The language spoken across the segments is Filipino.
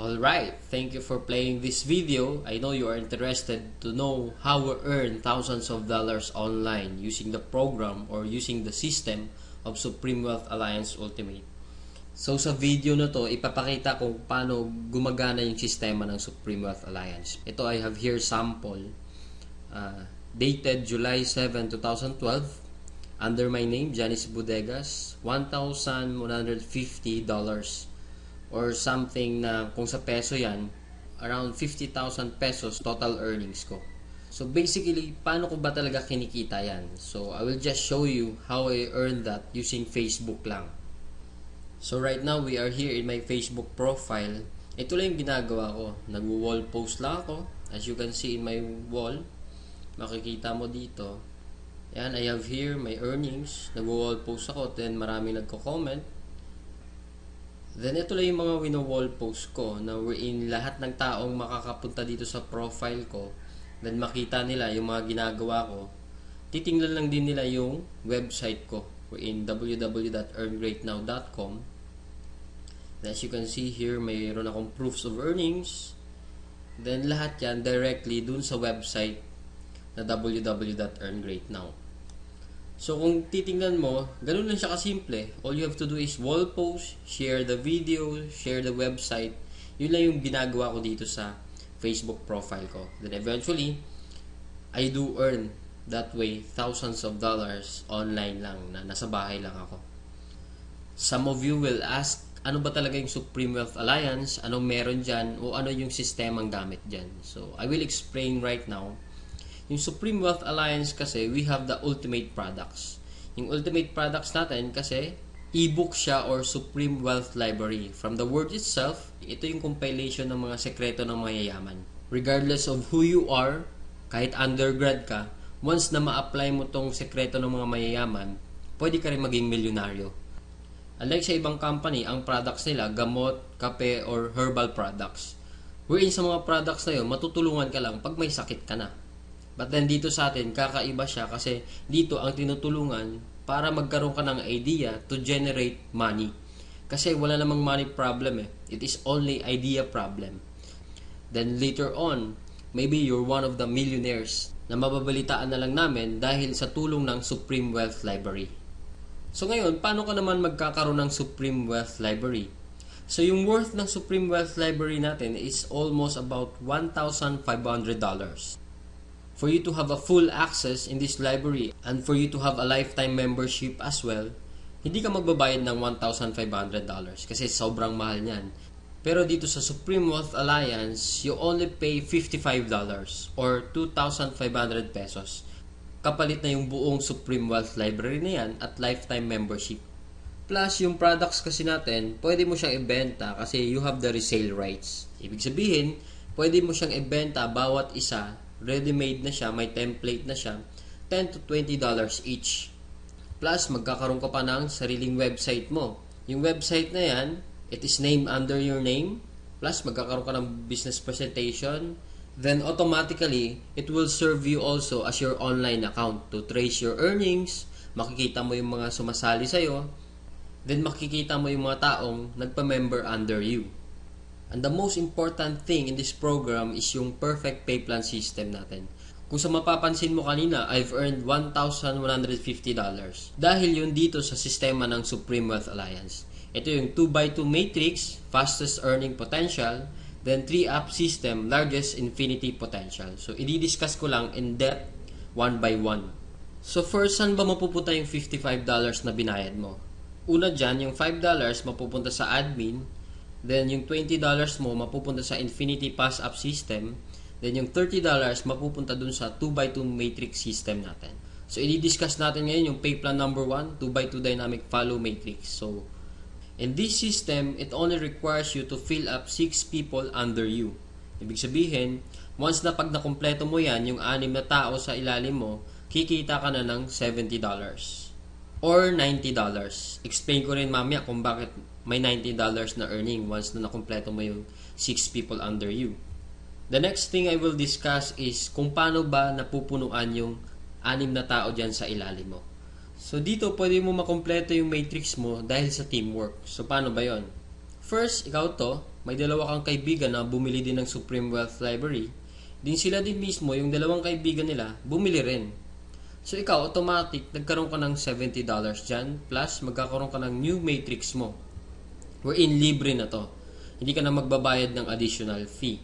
Alright, thank you for playing this video. I know you are interested to know how we earn thousands of dollars online using the program or using the system of Supreme Wealth Alliance Ultimate. So sa video na to, ipapakita ko paano gumagana yung sistema ng Supreme Wealth Alliance. Ito I have here sample uh, dated July 7, 2012 under my name, Janice Bodegas, $1,150 or something na kung sa peso yan, around 50,000 pesos total earnings ko. So basically, paano ko ba talaga kinikita yan? So I will just show you how I earn that using Facebook lang. So right now, we are here in my Facebook profile. Ito lang yung ginagawa ko. Nag-wall post lang ako. As you can see in my wall, makikita mo dito. Yan, I have here my earnings. Nag-wall post ako, then marami nagko-comment Then ito lang yung mga wino-wall post ko na wherein lahat ng taong makakapunta dito sa profile ko then makita nila yung mga ginagawa ko titingnan lang din nila yung website ko wherein www.earngreatnow.com As you can see here, mayroon akong proofs of earnings. Then lahat yan directly dun sa website na www.earngreatnow. So kung titingnan mo, ganun lang siya kasimple. All you have to do is wall post, share the video, share the website. Yun lang yung ginagawa ko dito sa Facebook profile ko. Then eventually, I do earn that way thousands of dollars online lang na nasa bahay lang ako. Some of you will ask, ano ba talaga yung Supreme Wealth Alliance? Anong meron dyan? O ano yung sistemang gamit dyan? So, I will explain right now yung Supreme Wealth Alliance kasi, we have the ultimate products. Yung ultimate products natin kasi, ebook siya or Supreme Wealth Library. From the word itself, ito yung compilation ng mga sekreto ng mayayaman. Regardless of who you are, kahit undergrad ka, once na ma-apply mo tong sekreto ng mga mayayaman, pwede ka rin maging milyonaryo. Unlike sa ibang company, ang products nila, gamot, kape, or herbal products. Wherein sa mga products na yun, matutulungan ka lang pag may sakit ka na. But then dito sa atin, kakaiba siya kasi dito ang tinutulungan para magkaroon ka ng idea to generate money. Kasi wala namang money problem eh. It is only idea problem. Then later on, maybe you're one of the millionaires na mababalitaan na lang namin dahil sa tulong ng Supreme Wealth Library. So ngayon, paano ka naman magkakaroon ng Supreme Wealth Library? So yung worth ng Supreme Wealth Library natin is almost about $1,500 for you to have a full access in this library and for you to have a lifetime membership as well, hindi ka magbabayad ng $1,500 kasi sobrang mahal niyan. Pero dito sa Supreme Wealth Alliance, you only pay $55 or 2,500 pesos. Kapalit na yung buong Supreme Wealth Library na yan at lifetime membership. Plus, yung products kasi natin, pwede mo siyang ibenta kasi you have the resale rights. Ibig sabihin, pwede mo siyang ibenta bawat isa ready-made na siya, may template na siya, 10 to 20 dollars each. Plus, magkakaroon ka pa ng sariling website mo. Yung website na yan, it is named under your name. Plus, magkakaroon ka ng business presentation. Then, automatically, it will serve you also as your online account to trace your earnings. Makikita mo yung mga sumasali sa'yo. Then, makikita mo yung mga taong nagpa-member under you. And the most important thing in this program is yung perfect pay plan system natin. Kung sa mapapansin mo kanina, I've earned $1,150 dahil yun dito sa sistema ng Supreme Wealth Alliance. Ito yung 2x2 matrix, fastest earning potential, then 3-up system, largest infinity potential. So, i-discuss ko lang in depth, one by one. So, first, saan ba mapupunta yung $55 na binayad mo? Una dyan, yung $5 mapupunta sa admin, Then, yung $20 mo mapupunta sa Infinity Pass Up System. Then, yung $30 mapupunta dun sa 2x2 matrix system natin. So, i-discuss natin ngayon yung pay plan number 1, 2x2 dynamic follow matrix. So, in this system, it only requires you to fill up 6 people under you. Ibig sabihin, once na pag nakompleto mo yan, yung anim na tao sa ilalim mo, kikita ka na ng $70 or $90. Explain ko rin mamaya kung bakit may $90 na earning once na nakompleto mo yung 6 people under you. The next thing I will discuss is kung paano ba napupunuan yung anim na tao dyan sa ilalim mo. So dito pwede mo makompleto yung matrix mo dahil sa teamwork. So paano ba yon? First, ikaw to, may dalawa kang kaibigan na bumili din ng Supreme Wealth Library, din sila din mismo, yung dalawang kaibigan nila, bumili rin. So ikaw, automatic, nagkaroon ka ng $70 dyan, plus magkakaroon ka ng new matrix mo. Wherein libre na to. Hindi ka na magbabayad ng additional fee.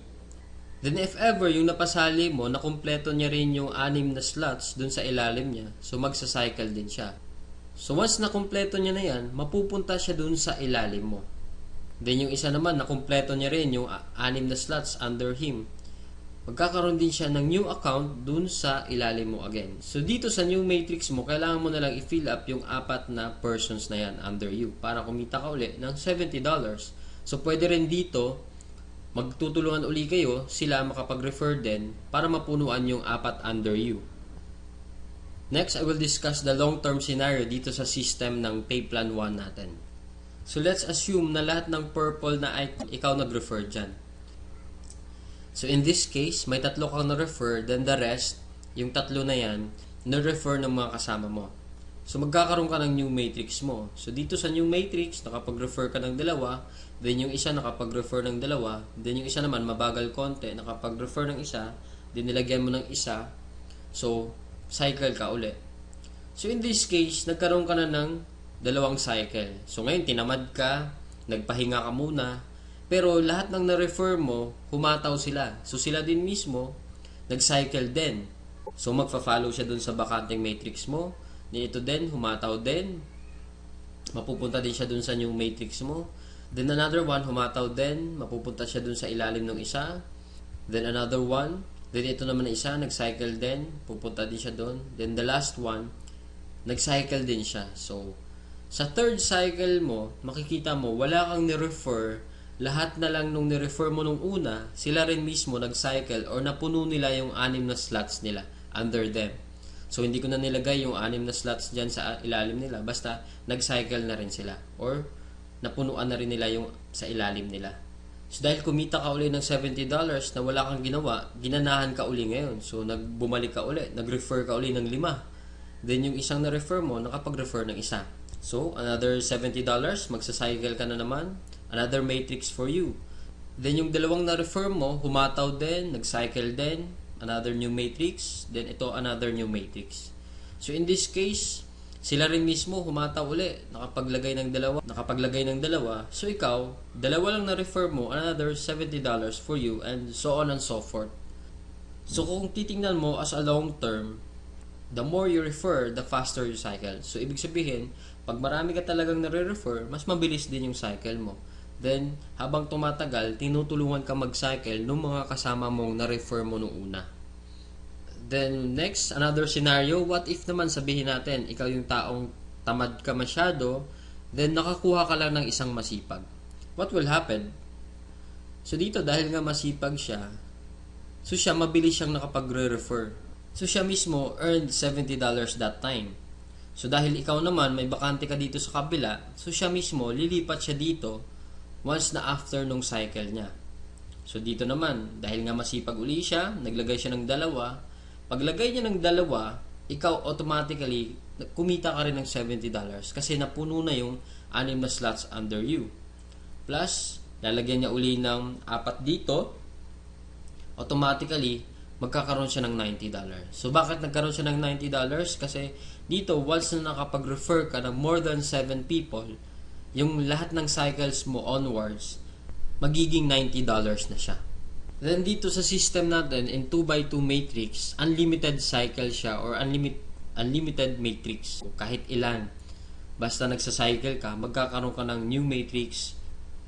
Then if ever yung napasali mo, na kumpleto niya rin yung anim na slots dun sa ilalim niya, so magsa-cycle din siya. So once na kumpleto niya na yan, mapupunta siya dun sa ilalim mo. Then yung isa naman, na kumpleto niya rin yung anim na slots under him, magkakaroon din siya ng new account dun sa ilalim mo again. So dito sa new matrix mo, kailangan mo na lang i-fill up yung apat na persons na yan under you para kumita ka uli ng $70. So pwede rin dito, magtutulungan uli kayo, sila makapag-refer din para mapunuan yung apat under you. Next, I will discuss the long-term scenario dito sa system ng pay plan 1 natin. So let's assume na lahat ng purple na ikaw nag-refer dyan. So in this case, may tatlo kang na-refer, then the rest, yung tatlo na yan, na-refer ng mga kasama mo. So magkakaroon ka ng new matrix mo. So dito sa new matrix, nakapag-refer ka ng dalawa, then yung isa nakapag-refer ng dalawa, then yung isa naman mabagal konti, nakapag-refer ng isa, then nilagyan mo ng isa, so cycle ka uli. So in this case, nagkaroon ka na ng dalawang cycle. So ngayon, tinamad ka, nagpahinga ka muna, pero lahat ng na-refer mo, humataw sila. So sila din mismo, nag-cycle din. So magfa-follow siya dun sa bakanting matrix mo. Ni ito din, humataw din. Mapupunta din siya dun sa new matrix mo. Then another one, humataw din. Mapupunta siya dun sa ilalim ng isa. Then another one. Then ito naman na isa, nag-cycle din. Pupunta din siya dun. Then the last one, nag-cycle din siya. So, sa third cycle mo, makikita mo, wala kang ni-refer lahat na lang nung ni-refer mo nung una, sila rin mismo nag-cycle or napuno nila yung anim na slots nila under them. So, hindi ko na nilagay yung anim na slots dyan sa ilalim nila. Basta, nag-cycle na rin sila. Or, napunuan na rin nila yung sa ilalim nila. So, dahil kumita ka uli ng $70 na wala kang ginawa, ginanahan ka uli ngayon. So, nagbumalik ka uli, nag-refer ka uli ng lima. Then, yung isang na-refer mo, nakapag-refer ng isa. So, another $70, magsa-cycle ka na naman another matrix for you. Then yung dalawang na-refer mo, humataw din, nag-cycle din, another new matrix, then ito another new matrix. So in this case, sila rin mismo humataw uli, nakapaglagay ng dalawa, nakapaglagay ng dalawa. So ikaw, dalawa lang na-refer mo, another $70 for you, and so on and so forth. So kung titingnan mo as a long term, the more you refer, the faster you cycle. So ibig sabihin, pag marami ka talagang nare-refer, mas mabilis din yung cycle mo. Then, habang tumatagal, tinutulungan ka mag-cycle ng mga kasama mong na-refer mo nung una. Then, next, another scenario, what if naman sabihin natin, ikaw yung taong tamad ka masyado, then nakakuha ka lang ng isang masipag. What will happen? So, dito, dahil nga masipag siya, so siya, mabilis siyang nakapagre-refer. So, siya mismo earned $70 that time. So, dahil ikaw naman, may bakante ka dito sa kabila, so siya mismo, lilipat siya dito once na after nung cycle niya. So dito naman, dahil nga masipag uli siya, naglagay siya ng dalawa, paglagay niya ng dalawa, ikaw automatically, kumita ka rin ng $70 kasi napuno na yung anim na slots under you. Plus, lalagyan niya uli ng apat dito, automatically, magkakaroon siya ng $90. So, bakit nagkaroon siya ng $90? Kasi dito, once na nakapag-refer ka ng more than 7 people, yung lahat ng cycles mo onwards, magiging $90 na siya. Then dito sa system natin, in 2x2 matrix, unlimited cycle siya or unlimited, unlimited matrix. Kahit ilan. Basta nagsa-cycle ka, magkakaroon ka ng new matrix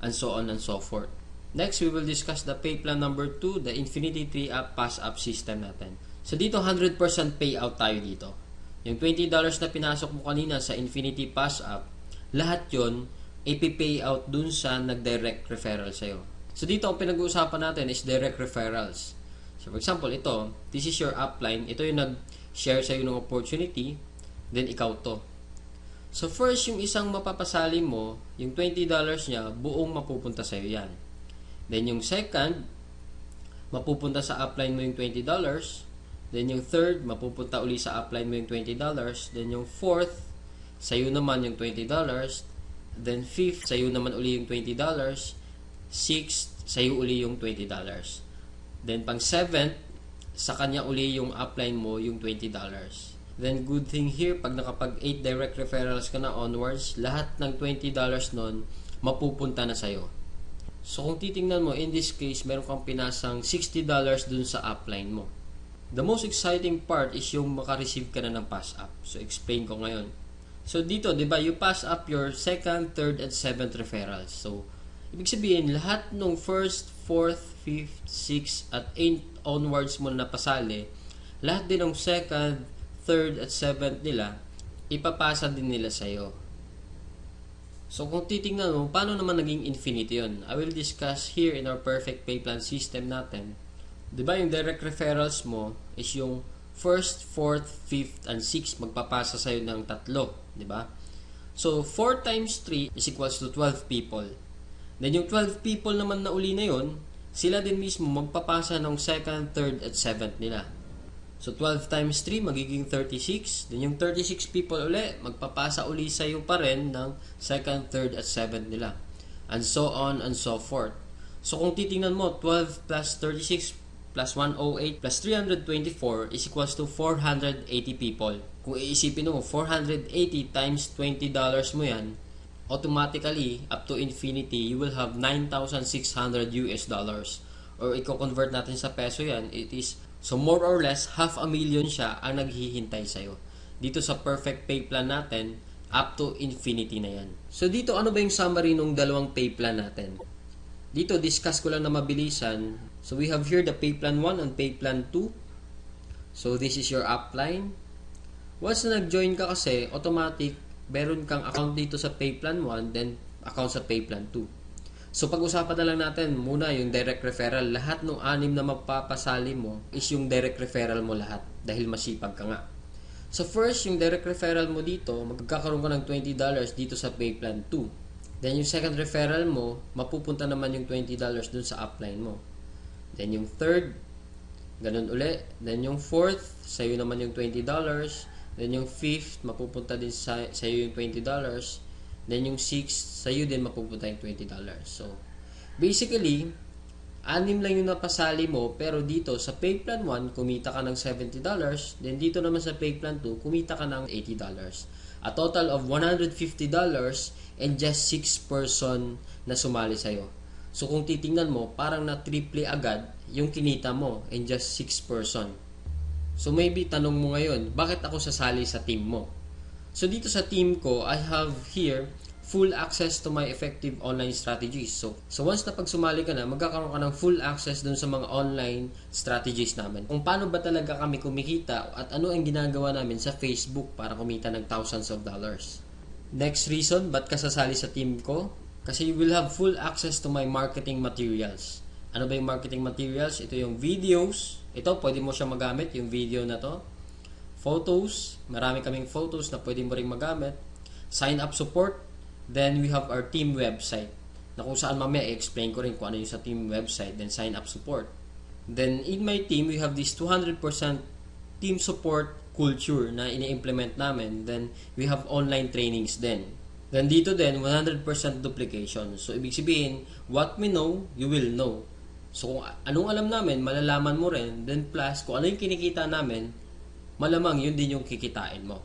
and so on and so forth. Next, we will discuss the pay plan number 2, the Infinity 3 Up Pass Up system natin. So dito, 100% payout tayo dito. Yung $20 na pinasok mo kanina sa Infinity Pass Up, lahat yon ipipay out dun sa nag-direct referral sa'yo. So, dito ang pinag-uusapan natin is direct referrals. So, for example, ito, this is your upline. Ito yung nag-share sa'yo ng opportunity. Then, ikaw to. So, first, yung isang mapapasali mo, yung $20 niya, buong mapupunta sa'yo yan. Then, yung second, mapupunta sa upline mo yung $20. Then, yung third, mapupunta uli sa upline mo yung $20. Then, yung fourth, sa'yo naman yung $20. Then fifth, sa'yo naman uli yung $20. 6th, sa'yo uli yung $20. Then, pang 7th, sa kanya uli yung upline mo, yung $20. Then, good thing here, pag nakapag 8 direct referrals ka na onwards, lahat ng $20 nun, mapupunta na sa'yo. So, kung titingnan mo, in this case, meron kang pinasang $60 dun sa upline mo. The most exciting part is yung makareceive ka na ng pass up. So, explain ko ngayon. So, dito, di ba, you pass up your second, third, and seventh referrals. So, ibig sabihin, lahat ng first, fourth, fifth, sixth, at eighth onwards mo na napasali, lahat din ng second, third, at seventh nila, ipapasa din nila sa'yo. So, kung titingnan mo, paano naman naging infinity yun? I will discuss here in our perfect pay plan system natin. Di ba yung direct referrals mo is yung first, fourth, fifth, and sixth magpapasa sa'yo ng tatlo. Di ba? So, 4 times 3 is equals to 12 people. Then, yung 12 people naman na uli na yun, sila din mismo magpapasa ng second, third, at seventh nila. So, 12 times 3, magiging 36. Then, yung 36 people uli, magpapasa uli sa'yo pa rin ng second, third, at seventh nila. And so on and so forth. So, kung titingnan mo, 12 plus 36 plus 108 plus 324 is equals to 480 people. Kung iisipin mo, 480 times $20 mo yan, automatically, up to infinity, you will have 9,600 US dollars. Or i-convert natin sa peso yan, it is, so more or less, half a million siya ang naghihintay sa'yo. Dito sa perfect pay plan natin, up to infinity na yan. So dito, ano ba yung summary ng dalawang pay plan natin? Dito, discuss ko lang na mabilisan. So we have here the pay plan 1 and pay plan 2. So this is your upline. Once na nag-join ka kasi, automatic, meron kang account dito sa pay plan 1, then account sa pay plan 2. So pag-usapan na lang natin muna yung direct referral. Lahat ng anim na magpapasali mo is yung direct referral mo lahat dahil masipag ka nga. So first, yung direct referral mo dito, magkakaroon ka ng $20 dito sa pay plan 2. Then yung second referral mo, mapupunta naman yung $20 dun sa upline mo. Then yung third, ganun uli. Then yung fourth, sa'yo naman yung $20. Then yung fifth, mapupunta din sa sa'yo yung $20. Then yung sixth, sa'yo din mapupunta yung $20. So, basically, anim lang yung napasali mo, pero dito sa pay plan 1, kumita ka ng $70. Then dito naman sa pay plan 2, kumita ka ng $80. A total of $150 and just 6 person na sumali sa'yo. So kung titingnan mo, parang na triple agad yung kinita mo in just 6 person. So maybe tanong mo ngayon, bakit ako sasali sa team mo? So dito sa team ko, I have here full access to my effective online strategies. So, so once na pag sumali ka na, magkakaroon ka ng full access dun sa mga online strategies namin. Kung paano ba talaga kami kumikita at ano ang ginagawa namin sa Facebook para kumita ng thousands of dollars. Next reason, ba't ka sasali sa team ko? Kasi you will have full access to my marketing materials. Ano ba yung marketing materials? Ito yung videos. Ito, pwede mo siya magamit, yung video na to. Photos. Marami kaming photos na pwede mo rin magamit. Sign up support. Then, we have our team website. Na kung saan mamaya, i-explain ko rin kung ano yung sa team website. Then, sign up support. Then, in my team, we have this 200% team support culture na ini-implement namin. Then, we have online trainings din. Then dito din, 100% duplication. So, ibig sabihin, what we know, you will know. So, kung anong alam namin, malalaman mo rin. Then plus, kung ano yung kinikita namin, malamang yun din yung kikitain mo.